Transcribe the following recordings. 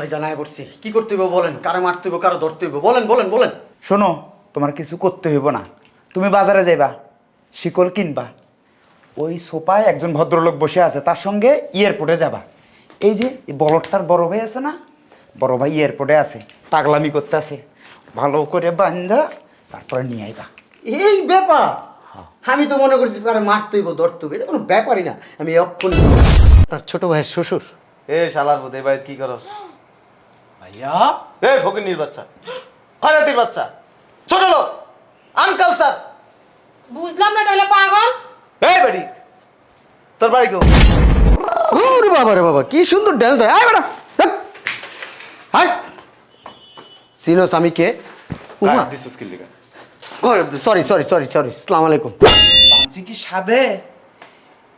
ভাই জানাই করছি কি করতে হইব বলেন? কারও মারতে হইব কারও ধরতে হইব? বলেন বলেন বলেন। শোনো তোমার কিছু করতে হইব না। তুমি বাজারে যাইবা শিকল কিনবা। ওই সোফায় একজন ভদ্রলোক বসে আছে তার সঙ্গে এয়ারপোর্টে যাবা। এই যে এই বলদটার বড় ভাই আছে না? বড় ভাই এয়ারপোর্টে আছে পাগলামি করতে আছে ভালো করে বান্ধা তারপরে নিয়ে আইবা। এই ব্যাপার? আমি তো মনে করছি কারও মারতে হইব ধরতে হইব এটা কোনো ব্যাপারই না। আমি অক্ষণ আপনার ছোট ভাইয়ের শ্বশুর। এ শালার বোধ এই বাড়িতে কি করস? ভাইয়া? এ ফকিনির বাচ্চা। খয়রাতির বাচ্চা। ছোট লোক। স্যার বুঝলাম না তাহলে পাগল। এই বাড়ি তোর বাড়ি কেউ? ওরে বাবা রে বাবা কি সুন্দর ড্যান্স দেয়। আয় বেটা হাই সিনোস আমি কে লিগা সরি সরি সরি সরি আসসালামু আলাইকুম। বাঁচি কি সাধে?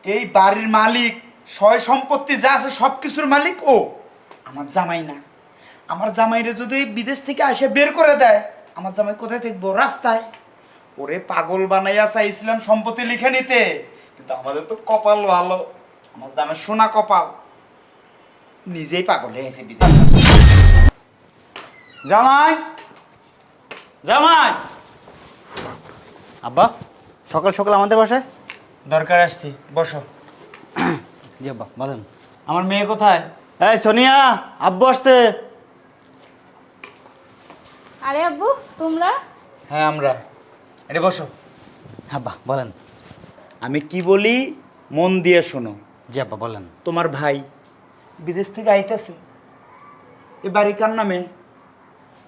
এই বাড়ির মালিক সয় সম্পত্তি যা আছে সব কিছুর মালিক ও। আমার জামাই না। আমার জামাইরে যদি বিদেশ থেকে আসে বের করে দেয় আমার জামাই কোথায় থাকব? রাস্তায়। ওরে পাগল বানাইয়া চাইছিলাম সম্পত্তি লিখে নিতে কিন্তু আমাদের তো কপাল ভালো। আমার জামাই সোনা কপাল। নিজেই পাগল হয়েছে বিদেশ জামাই! জামাই! আব্বা সকাল সকাল আমাদের বাসায়? দরকার আসছি বসো। জি আব্বা বলেন। আমার মেয়ে কোথায়? এই সোনিয়া আব্বু আসছে। আরে আব্বু তোমরা? হ্যাঁ আমরা। এটা বসো। আব্বা বলেন। আমি কি বলি মন দিয়ে শোনো। জি আব্বা বলেন। তোমার ভাই বিদেশ থেকে আইতাছে এ বাড়ি কার নামে?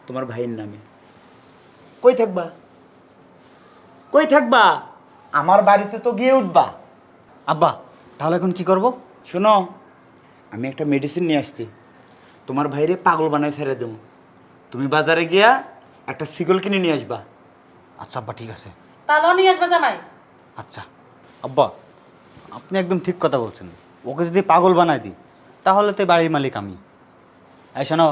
তোমার ভাইয়ের নামে। কই থাকবা? কই থাকবা? আমার বাড়িতে তো গিয়ে উঠবা। আব্বা তাহলে এখন কি করব? শোনো আমি একটা মেডিসিন নিয়ে আসছি। তোমার ভাইরে পাগল বানায় ছেড়ে দেবো। তুমি বাজারে গিয়া একটা সিগল কিনে নিয়ে আসবা। আচ্ছা আব্বা ঠিক আছে। তাহলেও নিয়ে আসবে জামাই। আচ্ছা। আব্বা আপনি একদম ঠিক কথা বলছেন। ওকে যদি পাগল বানাই দিই তাহলে তো এই বাড়ির মালিক আমি। এই শোনো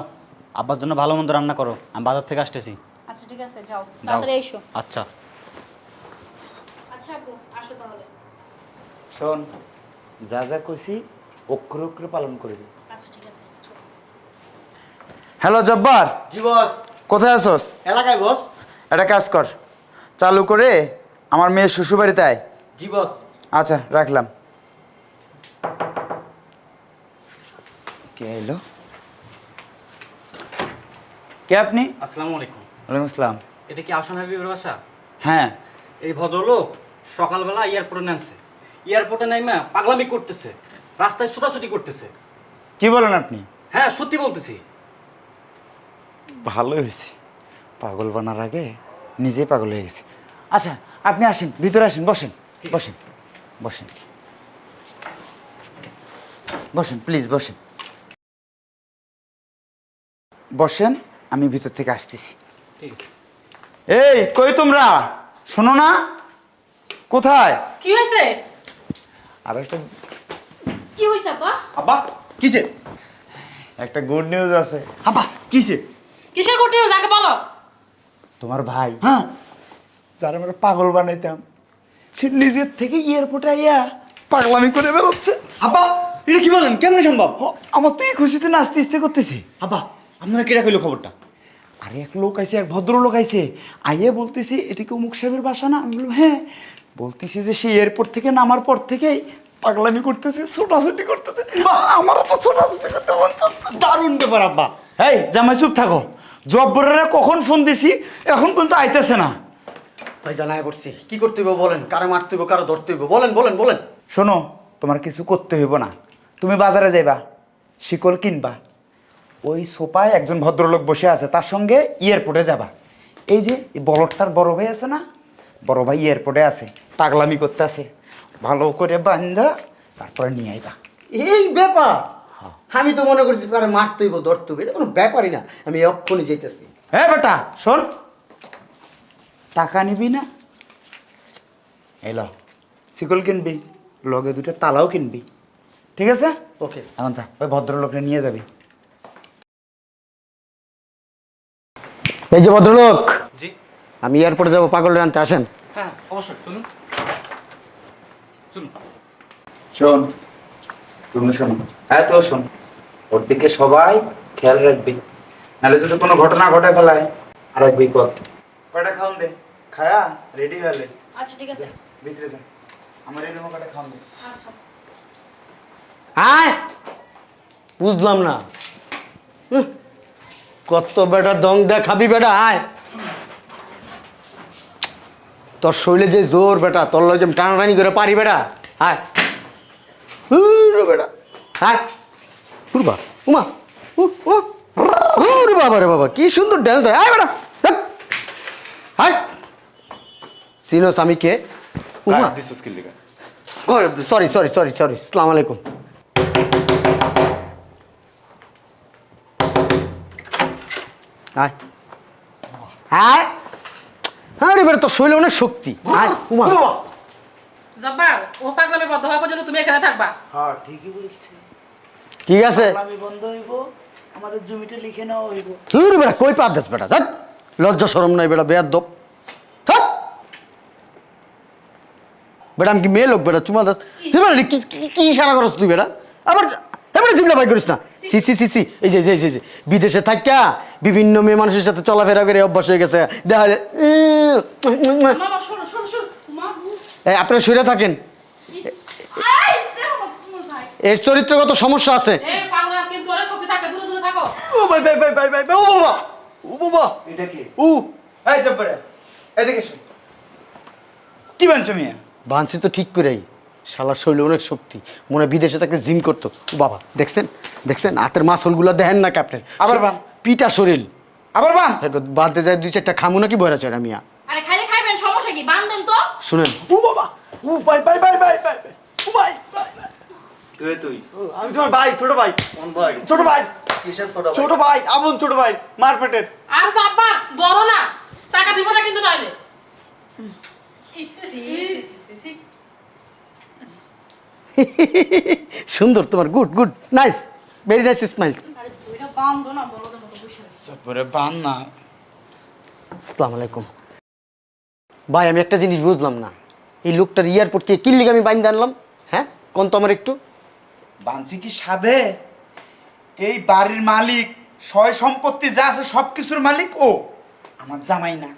আব্বার জন্য ভালো মন্দ রান্না করো। আমি বাজার থেকে আসতেছি। আচ্ছা ঠিক আছে যাও। যাও। তাড়াতাড়ি এসো। আচ্ছা। আচ্ছা আব্বু আসো তাহলে। শোন যা যা কইছি অক্ষরে অক্ষরে পালন করবি। আচ্ছা ঠিক আছে। Hello Jabbar ji boss. কোথায় আছোস? এলাকায় বস। একটা কাজ কর। চালু করে আমার মেয়ের শ্বশুরবাড়িতে আয় জি বস। আচ্ছা রাখলাম। কে এলো? কে আপনি? আসসালামু আলাইকুম। ওয়ালাইকুম আসসালাম। এটা কি আসান হাবিবের বাসা? হ্যাঁ। এই ভদ্রলোক সকালবেলা এয়ারপোর্টে নামছে। এয়ারপোর্টে নাইমা পাগলামি করতেছে। রাস্তায় ছোটাছুটি করতেছে। কি বলেন আপনি? হ্যাঁ সত্যি বলতেছি। ভালো হয়েছে। পাগল বানার আগে নিজেই পাগল হয়ে গেছে। আচ্ছা আপনি আসেন ভিতরে আসেন বসেন বসেন বসেন। বসেন প্লিজ বসেন। বসেন আমি ভিতর থেকে আসতেছি। ঠিক এই কই তোমরা? শোনো না? কোথায়? কি হয়েছে? আর একটা কি হয়েছে আব্বা আব্বা কিসে একটা গুড নিউজ আছে। আব্বা কিসে কিসের করতে হয়েছে আগে বলো। তোমার ভাই। হ্যাঁ। যার আমরা পাগল বানাইতাম সে নিজের থেকে এয়ারপোর্টে আইয়া পাগলামি করে বেরোচ্ছে। আব্বা এটা কি বলেন? কেমন সম্ভব? আমার তো এই খুশিতে নাচতে ইচ্ছে করতেছে। আব্বা আপনারা কেটা কইলো খবরটা? আরে এক লোক আইছে এক ভদ্র লোক আইছে। আইয়ে বলতেছে এটা কি অমুক সাহেবের বাসা না? আমি বললাম হ্যাঁ। বলতেছে যে সে এয়ারপোর্ট থেকে নামার পর থেকেই পাগলামি করতেছে ছোটাছুটি করতেছে। আমারও তো ছোটাছুটি করতে মন চাচ্ছে। দারুণ ব্যাপার আব্বা। এই জামাই চুপ থাকো। জব্বরেরা কখন ফোন দিছি এখন পর্যন্ত আইতেছে না। ভাই জানাই করছি কি করতে হইব বলেন? কারও মারতে হইব কারও ধরতে হইব? বলেন বলেন বলেন। শোনো তোমার কিছু করতে হইব না। তুমি বাজারে যাইবা শিকল কিনবা। ওই সোফায় একজন ভদ্রলোক বসে আছে তার সঙ্গে এয়ারপোর্টে যাবা। এই যে এই বলদটার বড় ভাই আছে না? বড় ভাই এয়ারপোর্টে আছে পাগলামি করতে আছে ভালো করে বান্ধা তারপরে নিয়ে আইবা। এই ব্যাপার! আমি তো মনে করছি হইব ধরতে হইব এটা কোনো ব্যাপারই না। আমি অক্ষণই যাইতেছি। হ্যাঁ বেটা শোন। টাকা নিবি না? এলো শিকল কিনবি লগে দুটো তালাও কিনবি। ঠিক আছে? ওকে। এখন যা ওই ভদ্রলোককে নিয়ে যাবি। এই যে ভদ্রলোক জি। আমি এয়ারপোর্টে যাব পাগল আনতে আসেন। হ্যাঁ অবশ্যই চলুন। চলুন। শোন তুমি শোন। হ্যাঁ তো শোন। ওর দিকে সবাই খেয়াল রাখবি। নাহলে যদি কোনো ঘটনা ঘটে ফেলায় আর এক বিপদ কয়টা খাওন দে? খায়া? রেডি হলে আচ্ছা ঠিক আছে। ভিতরে যা। আমার এই রুমে কয়টা খাওন দে। আয়! বুঝলাম না। কত বেটা দং দেখাবি বেটা আয়! তোর শরীরে যে জোর বেটা তোর লগে আমি টানাটানি করে পারি বেটা আয়! বেটা। আয় উরবা উমা। উ উ। বাবা রে বাবা কি সুন্দর ড্যান্স দেয়। আয় বেটা। ধ্যাৎ। চিনোস আমি কে Uma. Sorry sorry sorry sorry সালাম আলাইকুম। আয়। আয়। আরে বেটা তোর শরীরে অনেক শক্তি। আয় উমা। জব্বার ও পাগলামি বদ্ধ হওয়া পর্যন্ত তুমি এখানে থাকবা। হ্যাঁ ঠিকই বলছে। ঠিক আছে। আমি বন্ধ হইব আমাদের জমিটা লিখে নেওয়া হইব। তুই বেটা কই পা দেস বেটা ধ্যাৎ। লজ্জা সরম নাই বেটা বেয়ার দপ বেটা আমি কি মেয়ে লোক বেটা চুমা দাস? তুই বেটা কি কি- কি ইশারা করছ তুই বেটা? আবার এবারে জিমলা ভাই করিস না। সি সি সি সি এই যে এই যে, এই যে বিদেশে থাকিয়া বিভিন্ন মেয়ে মানুষের সাথে চলাফেরা করে অভ্যাস হয়ে গেছে। দেখা যায় উম, আপনারা শুয়ে থাকেন। এর চরিত্রগত সমস্যা আছে। এই পাগলা কিন্তু অনেক শক্তি থাকে দূরে দূরে থাকো। ও ভাই ভাই ভাই ভাই ভাই ভাই, ও বাবা ও বাবা। এটা কি? ও এই জব্বরে। এদিকে শোন। কি বানছো মিয়া? বানছি তো ঠিক করেই। শালার শরীরে অনেক শক্তি। মনে হয় বিদেশে তাকে জিম করতো। ও বাবা দেখছেন? দেখছেন? হাতের মাসলগুলো দেখেন না ক্যাপ্টেন। আবার বান। পিটা শরীর। আবার বান? বাঁধতে যায় দুই চারটা খামু নাকি বয়রা চড়া মিয়া আরে খাইলে খাইবেন সমস্যা কি বান্ধেন তো। শুনেন। ও বাবা ও ভাই ভাই ভাই ভাই ভাই ভাই। ও ভাই ভাই, ভাই। তুই? তুই আমি তোমার ভাই ছোট ভাই। কোন ভাই? ছোট ভাই। কিসের ছোট ভাই? আপন ছোট ভাই মারপেটের আর ধরো না। টাকা দিব না কিন্তু নাইলে। সুন্দর তোমার good good nice very nice smile বান্ধ না বান না। আসসালামু আলাইকুম। ভাই, আমি একটা জিনিস বুঝলাম না। এই লোকটার এয়ারপোর্ট থেকে কিল্লিগে আমি বাইন্দে আনলাম? হ্যাঁ? কোন তো আমার একটু? বানছি কি সাধে? এই বাড়ির মালিক, সয় সম্পত্তি যা আছে সব কিছুর মালিক ও। আমার জামাই না।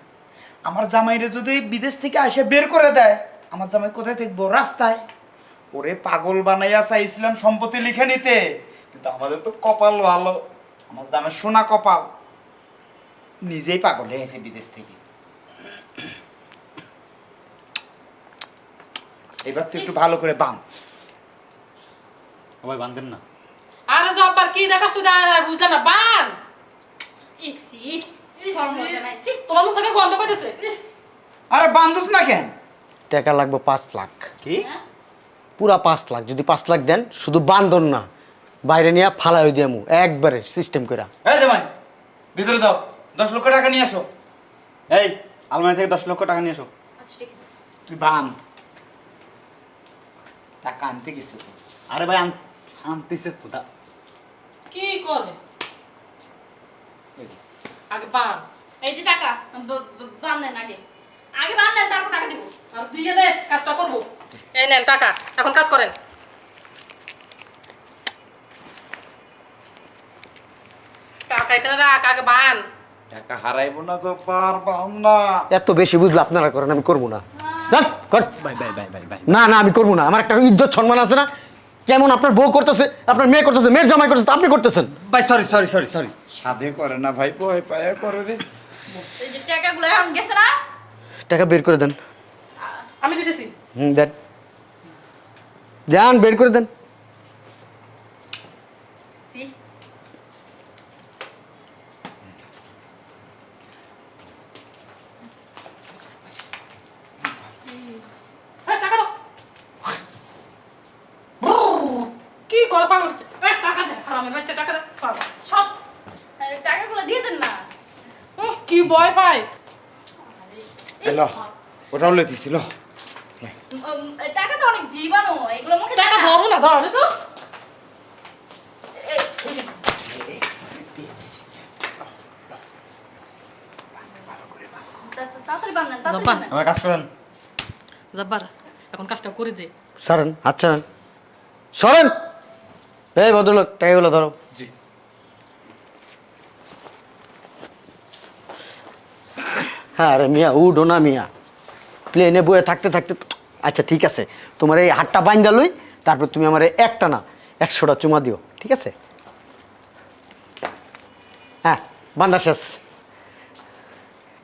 আমার জামাইরে যদি বিদেশ থেকে আসে বের করে দেয়, আমার জামাই কোথায় থাকব? রাস্তায়। ওরে পাগল বানাইয়া চাইছিলাম সম্পত্তি লিখে নিতে, কিন্তু আমাদের তো কপাল ভালো। আমার জামাই সোনা কপাল। নিজেই পাগল হয়েছে বিদেশ থেকে। এবার তো একটু ভালো করে বান সবাই বান্ধেন না। আরে জব্বার কি দেখাস তুই? বুঝলাম না বান ইসি শরম লজ্জা নাই। ছি তোমার মুখ থেকে গন্ধ করতেছে আরে বান্ধস না কেন? টাকা লাগবে পাঁচ লাখ। কি? হ্যাঁ? পুরা পাঁচ লাখ। যদি পাঁচ লাখ দেন শুধু বান্ধন না বাইরে নিয়ে ফালাই দিয়ামু একবারে সিস্টেম করে জামাই ভিতরে দাও। দশ লক্ষ টাকা নিয়ে আসো। এই আলমারি থেকে দশ লক্ষ টাকা নিয়ে এসো আচ্ছা ঠিক আছে। তুই বান টাকা আনতে গেছিস আরে ভাই আন- আনতেছে তো তা কি করে আগে বান। এই যে টাকা ব- ব- বান্ধেন আগে। আগে বান্ধেন তারপর টাকা দিব। আর দিয়ে দে কাজটা করব। এই নেন টাকা। এখন কাজ করেন। টাকা এখানে রাখ আগে বান। টাকা হারাইবো না তো পার বান না। এত বেশি বুঝলে আপনারা করেন আমি করব না। কর। ভাই ভাই ভাই ভাই ভাই না না আমি করব না। আমার একটা ইজ্জত সম্মান আছে না। কেমন আপনার বউ করতেছে আপনার মেয়ে করতেছে মেয়ের জামাই করতেছে আপনি করতেছেন? ভাই সরি সরি সরি সরি। সাধে করে না ভাই ভয় পায়া করে রে। এই যে টাকাগুলো এখন গেছে না? টাকা বের করে দেন। আমি দিতেছি। হুম দেন। যান বের করে দেন সি এই, টাকা দাও কি করে পাগল হচ্ছে? টাকা দে হারামের বাচ্চা টাকা দে সব টাকাগুলো দিয়ে দেন না। কি ভয় পায়। এলো ওটাও লেতিছিল টাকা তো অনেক জীবাণু এগুলো মুখে টাকা টাকা ধরো না ধরো বুঝছ তাড়াতাড়ি বান্ধেন তাড়াতাড়ি জব্বার। আমার কাজ করেন। জব্বার এখন কাজটা করে দে। সরেন আচ্ছা সরেন! এই ভদ্রলোক টাকাগুলো ধরো। জি। হ্যাঁ রে মিয়া উডো না মিয়া। প্লেনে বয়ে থাকতে থাকতে আচ্ছা ঠিক আছে। তোমার এই হাতটা বাইন্দা তারপর তুমি আমার একটা না একশোটা চুমা দিও ঠিক আছে? হ্যাঁ বান্দা শেষ।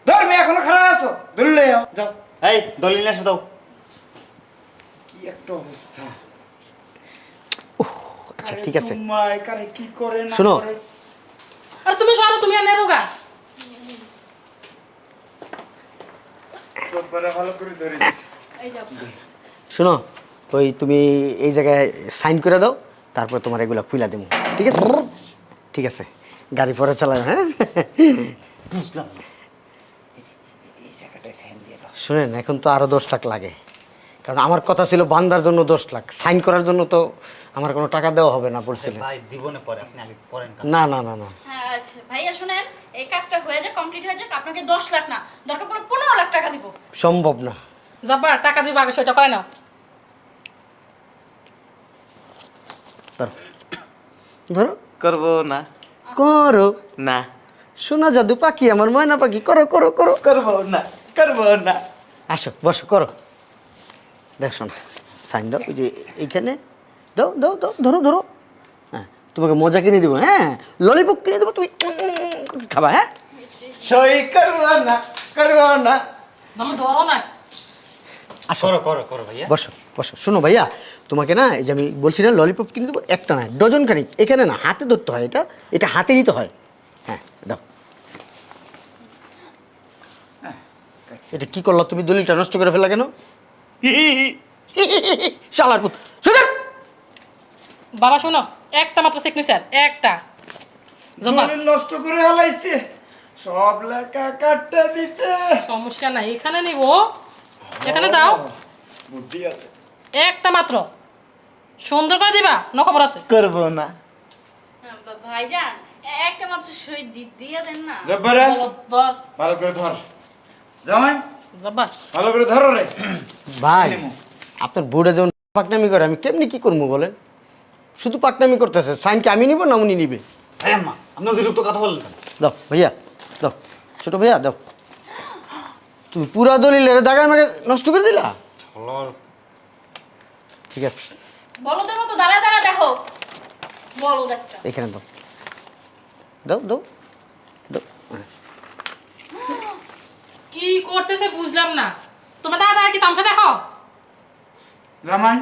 ধর এখনও খারাপ আছো? দলিল যাও। এই দলিল এসে দাও কি একটা অবস্থা। আচ্ছা ঠিক আছে। সুমাই, কি করে না শোনো। আর তুমি সরো তুমি ভালো করে ধরিস। শোনো ওই তুমি এই জায়গায় সাইন করে দাও তারপর তোমার এগুলো খুলে দেবো ঠিক আছে? ঠিক আছে। গাড়ি পরে চালাবে হ্যাঁ? বুঝলাম শুনেন এখন তো আরও দশ লাখ লাগে। কারণ আমার কথা ছিল বান্দার জন্য দশ লাখ। সাইন করার জন্য তো আমার কোনো টাকা দেওয়া হবে না বলছিলেন ভাই না পরে আপনি আগে করেন কাজ। না না না না। হ্যাঁ আচ্ছা। ভাইয়া শুনেন এই কাজটা হয়ে যাক কমপ্লিট হয়ে যাক আপনাকে দশ লাখ না দরকার পড়ে পনেরো লাখ টাকা দিব। সম্ভব না। জব্বার টাকা দিবা আগে সেটা করে নাও। ধরো ধরো। করব না। করো। না। শোনা জাদু পাখি আমার ময়না পাখি করো করো করো। করব না করব না। আসো বসো করো। দেখ শোনো সাইন দাও ওই যে এইখানে দাও দাও দাও ধরো ধরো। হ্যাঁ তোমাকে মজা কিনে দেবো হ্যাঁ? ললিপপ কিনে দেবো তুমি খাবা হ্যাঁ? সই করব না করব না। ধরো না। করো করো করো ভাইয়া। বসো বসো। শোনো ভাইয়া তোমাকে না এই যে আমি বলছি না ললিপপ কিনে দেবো একটা না ডজন খানিক এখানে না হাতে ধরতে হয় এটা এটা হাতে নিতে হয়। হ্যাঁ দাও। এটা কি করল তুমি দলিলটা নষ্ট করে ফেলা কেন? শালার পুত। সুন্দর বাবা শোনো একটা মাত্র সিগনেচার একটা। জব্বার নষ্ট করে হালাইছে সব লেখা কাটটা দিচ্ছে। সমস্যা নাই এখানে নিব। এখানে দাও। বুদ্ধি আছে। একটা মাত্র। সুন্দর করে দিবা ন খবর আছে। করব না। হ্যাঁ, ভাইজান একটা মাত্র সই দিয়ে দেন না। জব্বারে ভালো করে ধর। জামাই ভালো করে ধরো রে। ভাই আপনার বুড়ে যেমন পাকনামি করে আমি কেমনি কি করব বলেন? শুধু পাকনামি করতেছে সাইনকে আমি নিব না উনি নিবে? হ্যাঁ মা আপনি অতিরিক্ত কথা বললেন দাও ভাইয়া দাও ছোট ভাইয়া দাও। তুমি পুরা দলিলের দাগা আমাকে নষ্ট করে দিলা? ঠিক আছে। বলদের মতো দাঁড়া দাঁড়া দেখো। বলো একটা। এখানে দাও দাও হ্যাঁ। কি করতেছে বুঝলাম না। তোমার দাদা কি তামসা দেখো? জামাই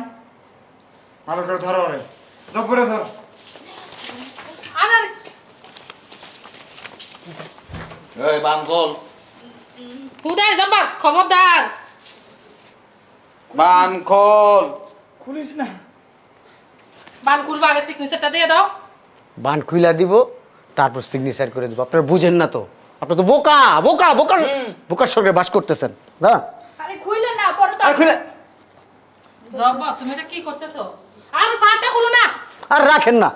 ভালো করে ধরো রে জব্বরে ধর। আর আর এই বানকল হুদায় জব্বার খবরদার। বানকল খুলিস না। বান করব আগে সিগনেচারটা দিয়ে দাও। বান খুইলা দিব তারপর সিগনেচার করে দিব। আপনারা বুঝেন না তো। আপনার তো বোকা বোকা বোকা বোকার সঙ্গে বাস করতেছেন। না আরে খুইলেন না পরে তো আর খুলে জব্বার তুমি এটা কি করতেছো? আর পানটা খুলো না। আর রাখেন না।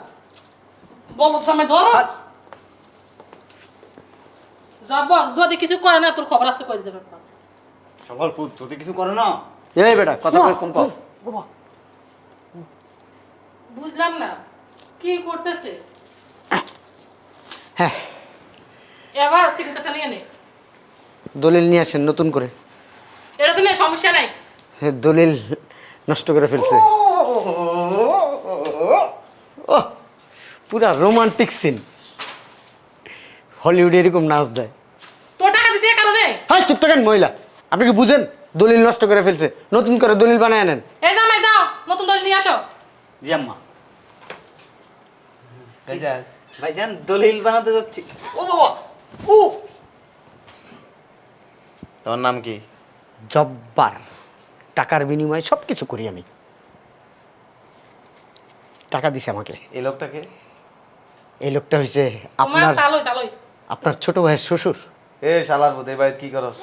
বলো তুমি ধরো। জব্বর যদি কিছু করে না তোর খবর আছে কই সবার পুত যদি কিছু করে না? এই বেটা কথা কই কম কও বুঝলাম না। কি করতেছে হ্যাঁ এবার সিগনেচারটা নিয়ে নে। দলিল নিয়ে আসেন নতুন করে। এটা তো সমস্যা নাই। দলিল নষ্ট করে ফেলছে। ও পুরা রোমান্টিক সিন হলিউডে এরকম নাচ দেয়। তোর টাকা দিছে এ কারণে? হ্যাঁ চুপ থাকেন মহিলা। আপনি কি বুঝেন? দলিল নষ্ট করে ফেলছে। নতুন করে দলিল বানায় আনেন। এই জামাই দাও নতুন দল নিয়ে আসো। জি আম্মা। ভাইজান দলিল বানাতে যাচ্ছি। ও বাবা! ও! তোমার নাম কি? জব্বার। টাকার বিনিময়ে সব কিছু করি আমি। টাকা দিছে আমাকে। এই লোকটাকে এই লোকটা তোমার আপনার তালই তালই। আপনার ছোট ভাইয়ের শ্বশুর। এ শালার বুধ এই বাড়িতে কি করস?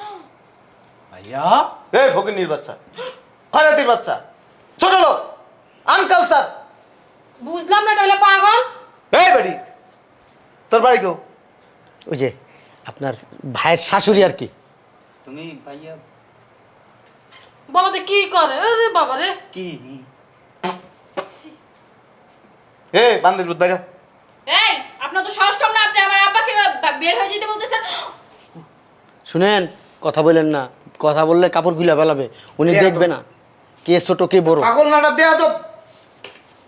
ভাইয়া? এ ফকিনির বাচ্চা। খয়রাতির বাচ্চা। ছোট লোক। স্যার বুঝলাম না এটা হলে পাগল। এই বাড়ি তোর বাড়ি কেউ ওই যে আপনার ভাইয়ের শাশুড়ি আর কি। তুমি ভাইয়া বলো তো কি করে? আরে বাবা রে কি? এ বান্দির বুধ বাইরে এই আপনার তো সাহস কম না আপনি আমার আব্বাকে বের হয়ে যেতে বলতেছেন। শুনেন কথা বলেন না। কথা বললে কাপড় খুলে ফেলাবে। উনি দেখবে না। কে ছোট কে বড়। পাগল নাটা বেয়াদব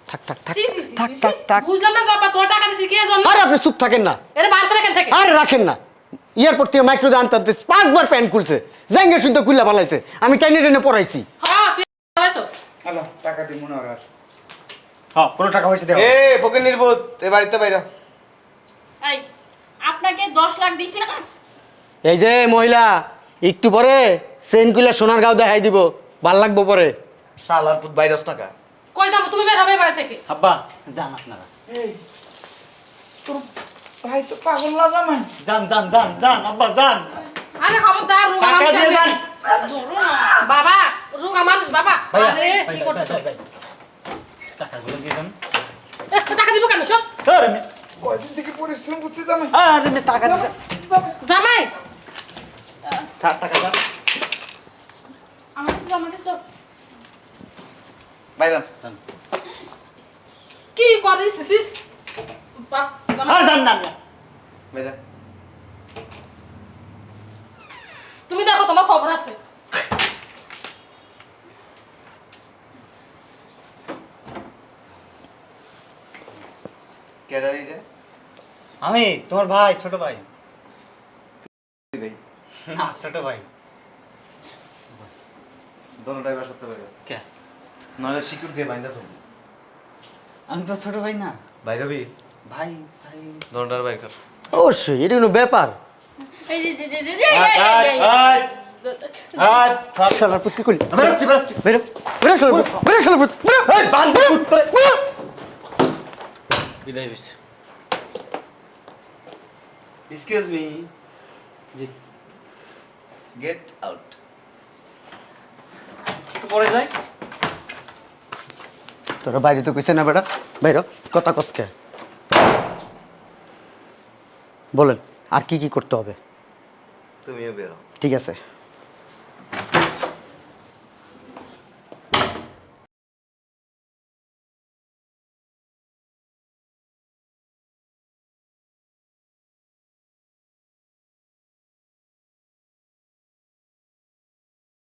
থাক থাক থাক থাক থাক থাক। বুঝলাম না বাবা তোর টাকা দিছি কে জন্য আরে আপনি চুপ থাকেন না। এর বার করে এখান থেকে আরে রাখেন না। এয়ারপোর্ট থেকে মাইক্রো আনতে আনতে পাঁচবার প্যান্ট খুলছে। জাঙ্গে শুদ্ধ খুলে ফেলাইছে আমি টেনে টেনে পড়াইছি। হ্যাঁ তুই বলেছস হ্যালো টাকা দিই মনে হয় হ্যাঁ কোনো টাকা পয়সা দেওয়া এ ফকির নির্বোধ এ বাড়িতে বাইরে এই আপনাকে দশ লাখ দিচ্ছি না? এই যে মহিলা একটু পরে সেন সোনার গাও দেখাই দিব। ভালো লাগবো পরে। শালার পুত বাইরস টাকা কই যাব? তুমি বের হবে বাড়ি থেকে। আব্বা যান আপনারা। এই ভাই তো পাগল না জামাই? যান যান যান যান আব্বা যান। আরে খবরদার রোগা টাকা দিয়ে যান। ধরো না বাবা রোগা মানুষ বাবা। আরে কি করতেছ। টাকাগুলো দিয়ে দেন টাকা দিব কেন? চল। আরে কয়দিন থেকে পরিশ্রম করছে জামাই? আরে মে টাকা দিয়ে জামাই থাক, টাকা দেন। আমার কাছে দাও, আমার কাছে বাইরে যান। কি করিস সিস? বাপ। আর না। তুমি দেখো তোমার খবর আছে। আমি তোমার ভাই ছোট ভাই। ভাই? না ছোট ভাই। দোনোটাই বাসাতে বাইরে কে? নলে সিকিউর দিয়ে বাইন্দা তুমি আমি তো ছোট ভাই না। বাইরে বি ভাই ভাই। বাইর কর অবশ্যই এটা কোনো ব্যাপার। এই যে, যে, যে, যে, যে, এই, এই, এই, এই। শালার পুত কি করলি? বেরোচ্ছি বেরোচ্ছি বেরো বেরো শালার পুত বেরো শালার পুত বেরো। এই বান্ধব পুত করে। বিদায় হইছে। এক্সকিউজ মি জি গেট আউট পরে যাই। তোরা বাইরে তো কইছে না বেটা। বাইরো কথা কসকে বলেন আর কি কি করতে হবে? তুমিও বেরো। ঠিক আছে।